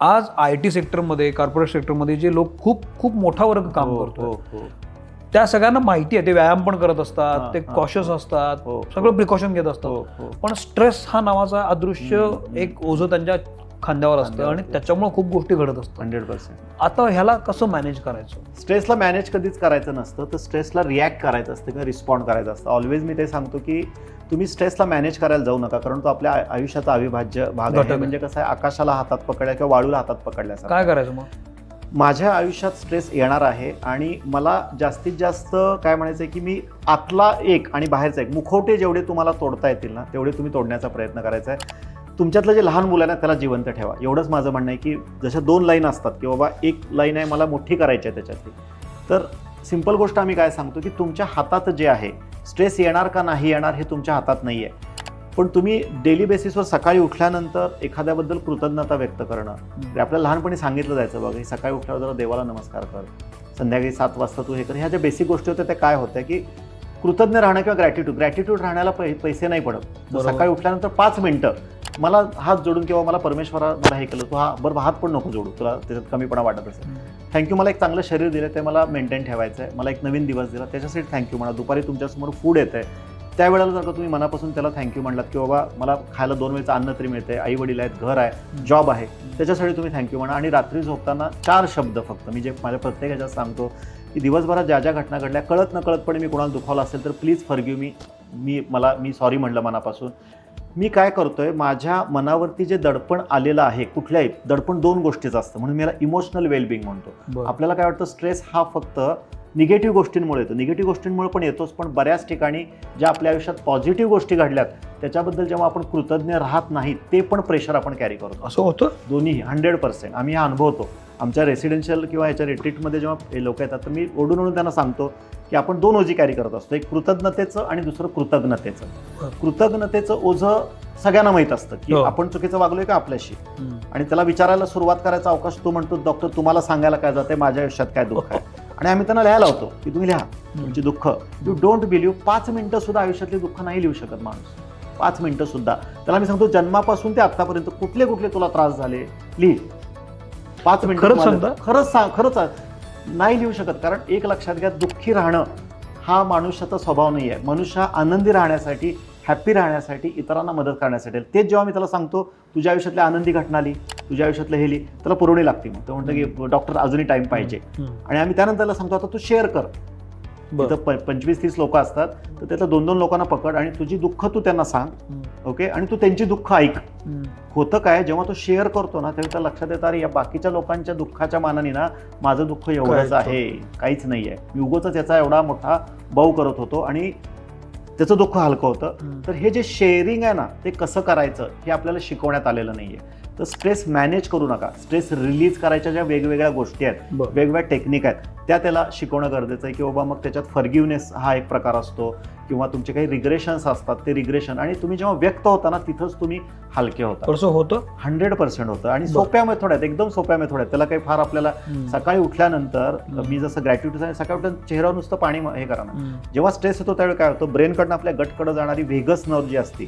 आज I T सेक्टरमध्ये corporate सेक्टरमध्ये जे लोक खूप खूप मोठा वर्ग काम हो, करतो हो, हो. त्या सगळ्यांना माहिती आहे ते व्यायाम पण करत असतात हा, ते हा, कॉशियस हा. असतात हो, सगळं हो. प्रिकॉशन घेत हो, असतात हो. पण स्ट्रेस हा नावाचा अदृश्य एक ओझं त्यांच्या खांद्यावर असतं आणि. त्याच्यामुळे खूप गोष्टी घडत असतात. Hundred percent. आता ह्याला कसं मॅनेज करायचं? स्ट्रेसला मॅनेज कधीच करायचं नसतं तर स्ट्रेसला रिॲक्ट करायचं असतं किंवा रिस्पॉन्ड करायचं असतं. ऑलवेज मी ते सांगतो की तुम्ही स्ट्रेसला मॅनेज करायला जाऊ नका कारण तो आपल्या आयुष्याचा अविभाज्य भाग आहे. आहे. म्हणजे कसं आहे आकाशाला हातात पकडल्या किंवा वाळूला हातात पकडल्यासारखं. काय करायचं मग? माझ्या आयुष्यात स्ट्रेस येणार आहे आणि मला जास्तीत जास्त काय म्हणायचं आहे की मी आतला एक आणि बाहेरचा एक मुखवटे जेवढे तुम्हाला तोडता येतील ना तेवढे तुम्ही तोडण्याचा प्रयत्न करायचा आहे. तुमच्यातलं जे लहान मुलं आहे ना त्याला जिवंत ठेवा. एवढंच माझं म्हणणं आहे की जशा दोन लाईन असतात की बाबा एक लाईन आहे मला मोठी करायची आहे त्याच्यातली. तर सिंपल गोष्ट आम्ही काय सांगतो की तुमच्या हातात जे आहे स्ट्रेस येणार का नाही येणार हे तुमच्या हातात नाही आहे. पण तुम्ही डेली बेसिसवर सकाळी उठल्यानंतर एखाद्याबद्दल कृतज्ञता व्यक्त करणं. ते आपल्याला लहानपणी सांगितलं जायचं बघा सकाळी उठल्यावर जरा देवाला नमस्कार कर. संध्याकाळी सात वाजता तू हे कर. ह्या ज्या बेसिक गोष्टी होत्या त्या काय होत्या की कृतज्ञ राहणं किंवा ग्रॅटिट्यूड ग्रॅटिट्यूड राहण्याला पैसे नाही पडत. सकाळी उठल्यानंतर पाच मिनिटं. मला हात जोडून किंवा मला परमेश्वरा मला हे केलं तू हा बरं हात पण नको जोडू तुला त्याच्यात कमीपणा वाटत असेल. थँक्यू मला एक चांगलं शरीर दिलं ते मला मेंटेन ठेवायचं आहे मला एक नवीन दिवस दिला त्याच्यासाठी थँक्यू म्हणा. दुपारी तुमच्यासमोर फूड येतं आहे त्यावेळेला जर का तुम्ही मनापासून त्याला थँक्यू म्हणलात की बाबा मला खायला दोन वेळचं अन्न तरी मिळते आई वडील आहेत घर आहे जॉब आहे त्याच्यासाठी तुम्ही थँक्यू म्हणा. आणि रात्री झोपताना चार शब्द फक्त मी जे माझ्या प्रत्येक ह्याच्यात सांगतो की दिवसभरात ज्या ज्या घटना घडल्या कळत न कळतपणे मी कोणाला दुखावलं असेल तर प्लीज फॉरगिव मी मी मला मी सॉरी म्हणलं मनापासून. मी काय करतोय माझ्या मनावरती जे दडपण आलेलं आहे कुठल्याही दडपण दोन गोष्टीचं असतं. म्हणून मी याला इमोशनल वेलबिंग म्हणतो. आपल्याला काय वाटतं स्ट्रेस हा फक्त निगेटिव्ह गोष्टींमुळे येतो. निगेटिव्ह गोष्टींमुळे पण येतोच पण बऱ्याच ठिकाणी ज्या आपल्या आयुष्यात पॉझिटिव्ह गोष्टी घडल्यात त्याच्याबद्दल जेव्हा आपण कृतज्ञ राहत नाही ते पण प्रेशर आपण कॅरी करतो. असं होतं? दोन्ही हंड्रेड पर्सेंट आम्ही हा अनुभवतो. आमच्या रेसिडेन्शियल किंवा ह्याच्या रिट्रीटमध्ये जेव्हा हे लोक येतात तर मी ओढून ओढून त्यांना सांगतो की आपण दोन ओझी कॅरी करत असतो. एक कृतज्ञतेचं आणि दुसरं कृतज्ञतेचं. कृतज्ञतेचं ओझं सगळ्यांना माहीत असतं की हो. आपण चुकीचं वागलोय का आपल्याशी? आणि त्याला विचारायला सुरुवात करायचा अवकाश तो म्हणतो डॉक्टर तुम्हाला सांगायला काय जाते माझ्या आयुष्यात काय दुःख आहे? आणि आम्ही त्यांना लिहायला होतो की तुम्ही लिहा. तुमची दुःख. यू डोंट बिलीव्ह पाच मिनिटं सुद्धा आयुष्यातली दुःख नाही लिहू शकत माणूस. पाच मिनिटं सुद्धा. त्याला मी सांगतो जन्मापासून ते आतापर्यंत कुठले कुठले तुला त्रास झाले? लिह. पाच मिनिटं खरंच सांगता? खरंच सांग खरंच. नाही लिहू शकत कारण एक लक्षात घ्या दुःखी राहणं हा मनुष्याचा स्वभाव नाही आहे मनुष्य आनंदी राहण्यासाठी हॅप्पी राहण्यासाठी इतरांना मदत करण्यासाठी तेच जेव्हा मी त्याला सांगतो तुझ्या आयुष्यातली आनंदी घटना लिही तुझ्या आयुष्यातलं हे लिही त्याला पुरवणी लागते मग तो म्हणतो की डॉक्टर अजूनही टाइम पाहिजे आणि आम्ही त्यानंतर सांगतो आता तू शेअर कर. तिथं प- पंचवीस तीस लोक असतात तर त्यातल्या दोन दोन लोकांना पकड आणि तुझी दुःख तू त्यांना सांग ओके? आणि तू त्यांची दुःख ऐक. होतं काय जेव्हा तो शेअर करतो ना तेव्हा त्याला लक्षात येतं अरे या बाकीच्या लोकांच्या दुःखाच्या मानाने ना माझं दुःख एवढंच आहे काहीच नाही. आहे मी उगोच याचा एवढा मोठा बाऊ करत होतो आणि त्याचं दुःख हलकं होतं. तर हे जे शेअरिंग आहे ना ते कसं करायचं हे आपल्याला शिकवण्यात आलेलं नाही आहे तर स्ट्रेस मॅनेज करू नका. स्ट्रेस रिलीज करायच्या ज्या वेगवेगळ्या गोष्टी आहेत. वेगवेगळ्या टेक्निक आहेत त्या त्याला शिकवणं गरजेचं आहे की बाबा मग त्याच्यात फर्गिवनेस हा एक प्रकार असतो किंवा तुमचे काही रिग्रेशन्स असतात ते रिग्रेशन आणि तुम्ही जेव्हा व्यक्त होता ना तिथंच तुम्ही हलके होता. होतं? हंड्रेड पर्सेंट होतं. आणि. सोप्या मेथड आहेत एकदम सोप्या मेथड आहेत त्याला काही फार आपल्याला सकाळी उठल्यानंतर. मी जसं ग्रॅट्युटी सकाळी उठल्या चेहरा नुसतं पाणी हे करा जेव्हा स्ट्रेस येतो त्यावेळी काय होतं? ब्रेनकडनं आपल्या गटकडं जाणारी व्हेगस नर्व जी असते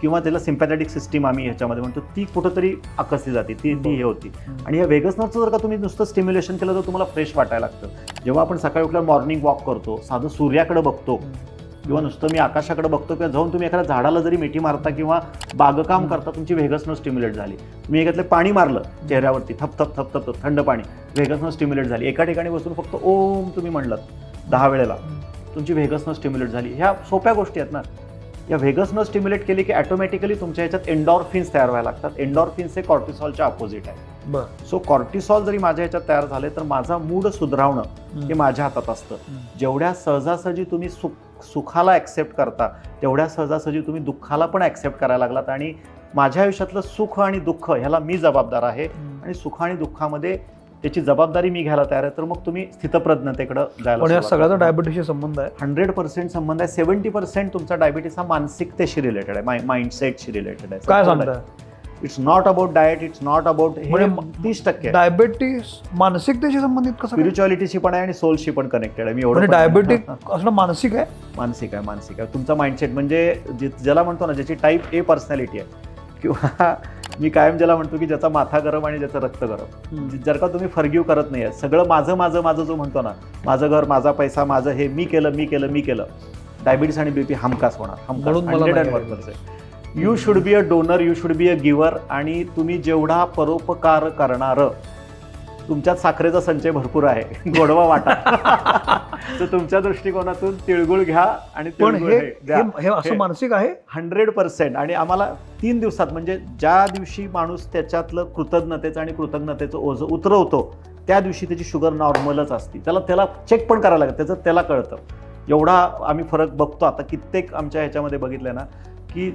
किंवा त्याला सिम्पॅथॅटिक सिस्टीम आम्ही ह्याच्यामध्ये म्हणतो ती कुठंतरी आकसली जाते ती ती हे होती. आणि या व्हेगस नर्वचं जर का तुम्ही नुसतं स्टिम्युलेशन केलं तर तुम्हाला फ्रेश वाटायला लागतं. जेव्हा आपण सकाळी उठल्यावर मॉर्निंग वॉक करतो साधं सूर्याकडे बघतो किंवा नुसतं मी आकाशाकडे बघतो किंवा जाऊन तुम्ही एखाद्या झाडाला जरी मिठी मारता किंवा बागकाम करता तुमची व्हेगसनं स्टिम्युलेट झाली. तुम्ही एखाद्यातले पाणी मारलं चेहऱ्यावरती थप थप थप थप थप थंड पाणी व्हेगसनं स्टिम्युलेट झाली. एका ठिकाणी बसून फक्त ओम तुम्ही म्हणलं दहा वेळेला. तुमची व्हेगसनं स्टिम्युलेट झाली. ह्या सोप्या गोष्टी आहेत ना. या व्हेगसनं स्टिम्युलेट केली की ऑटोमॅटिकली तुमच्या ह्याच्यात एन्डॉर्फिन्स तयार व्हायला लागतात. एन्डॉर्फिन्स हे कॉर्टिसॉलच्या अपोजिट आहे बरं. सो कॉर्टिसॉल जरी माझ्या ह्याच्यात तयार झाले तर माझा मूड सुधारवणं हे माझ्या हातात असतं. जेवढ्या सहजासहजी तुम्ही सुख सुखाला ॲक्सेप्ट करता तेवढ्या सहजासहजी तुम्ही दुःखाला पण ॲक्सेप्ट करायला लागलात आणि माझ्या आयुष्यातलं सुख आणि दुःख ह्याला मी जबाबदार आहे. आणि सुख आणि दुःखामध्ये त्याची जबाबदारी मी घ्यायला तयार आहे तर मग तुम्ही स्थितप्रज्ञतेकडे जायला पण या सगळ्याचा. डायबिटीसशी संबंध आहे. हंड्रेड पर्सेंट संबंध आहे सेव्हन्टी पर्सेंट तुमचा डायबिटीस हा मानसिकतेशी रिलेटेड आहे माइंडसेटशी रिलेटेड आहे. काय सांगताय? It's not about diet it's not about म्हणजे तीस टक्के. डायबिटीस मानसिकतेशी संबंधित कसं? स्पिरिच्युअलिटीशी पण आहे आणि सोलशी पण कनेक्टेड आहे. मी एवढं म्हणजे डायबेटिक हा, हा. असणं मानसिक आहे? मानसिक आहे मानसिक आहे. तुमचा माइंडसेट म्हणजे ज्याला म्हणतो ना ज्याची टाईप ए पर्सनॅलिटी आहे किंवा मी कायम ज्याला म्हणतो की ज्याचा माथा गरम आणि ज्याचं रक्त गरम. जर का तुम्ही फर्ग्यू करत नाही सगळं माझं माझं माझं जो म्हणतो ना माझं घर माझा पैसा माझं हे मी केलं मी केलं मी केलं डायबिटीस आणि बीपी हमखास होणार hundred and one percent you should be a donor you should be a giver आणि तुम्ही जेवढा परोपकार करणार तुमच्यात साखरेचा संचय भरपूर आहे. गोडवा वाटा. तर तुमच्या दृष्टिकोनातून तिळगुळ घ्या आणि पण हे हे असं मानसिक आहे? Hundred percent. आणि आम्हाला तीन दिवसात म्हणजे ज्या दिवशी माणूस त्याच्यातलं कृतज्ञतेचं आणि कृतज्ञतेचं ओझं उतरवतो त्या दिवशी त्याची शुगर नॉर्मलच असते. त्याला त्याला चेक पण करायला लागतं. त्याचं त्याला कळतं. एवढा आम्ही फरक बघतो. आता कित्येक आमच्या ह्याच्यामध्ये बघितलं ना की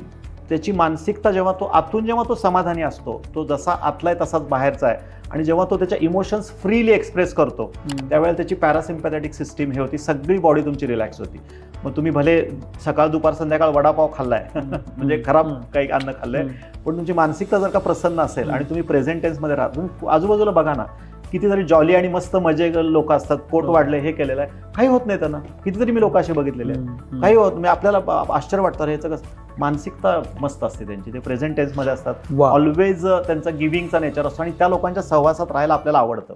त्याची मानसिकता जेव्हा तो आतून जेव्हा तो समाधानी असतो तो जसा आतला आहे तसाच बाहेरचा आहे. आणि जेव्हा तो त्याच्या इमोशन्स फ्रीली एक्सप्रेस करतो त्यावेळेला त्याची पॅरासिम्पॅथॅटिक सिस्टीम हे होती. सगळी बॉडी तुमची रिलॅक्स होती. मग तुम्ही भले सकाळ दुपार संध्याकाळ वडापाव खाल्लाय. म्हणजे खराब. काही अन्न खाल्लंय. पण तुमची मानसिकता जर का प्रसन्न असेल. आणि तुम्ही प्रेझेंट टेन्समध्ये राहता तुम्ही आजूबाजूला बघा ना कितीतरी जॉली आणि मस्त मजे लोक असतात. पोट हो. वाढले हे केलेलं आहे. काही होत नाही त्यांना. कितीतरी मी लोक असे बघितलेले आहेत. काही होत म्हणजे आपल्याला आश्चर्य वाटतं याचं कसं? मानसिकता मस्त असते त्यांची. ते प्रेझेंट टेन्समध्ये असतात. वा ऑलवेज त्यांचा गिव्हिंगचा नेचर असतो आणि त्या लोकांच्या सहवासात राहायला आपल्याला आवडतं.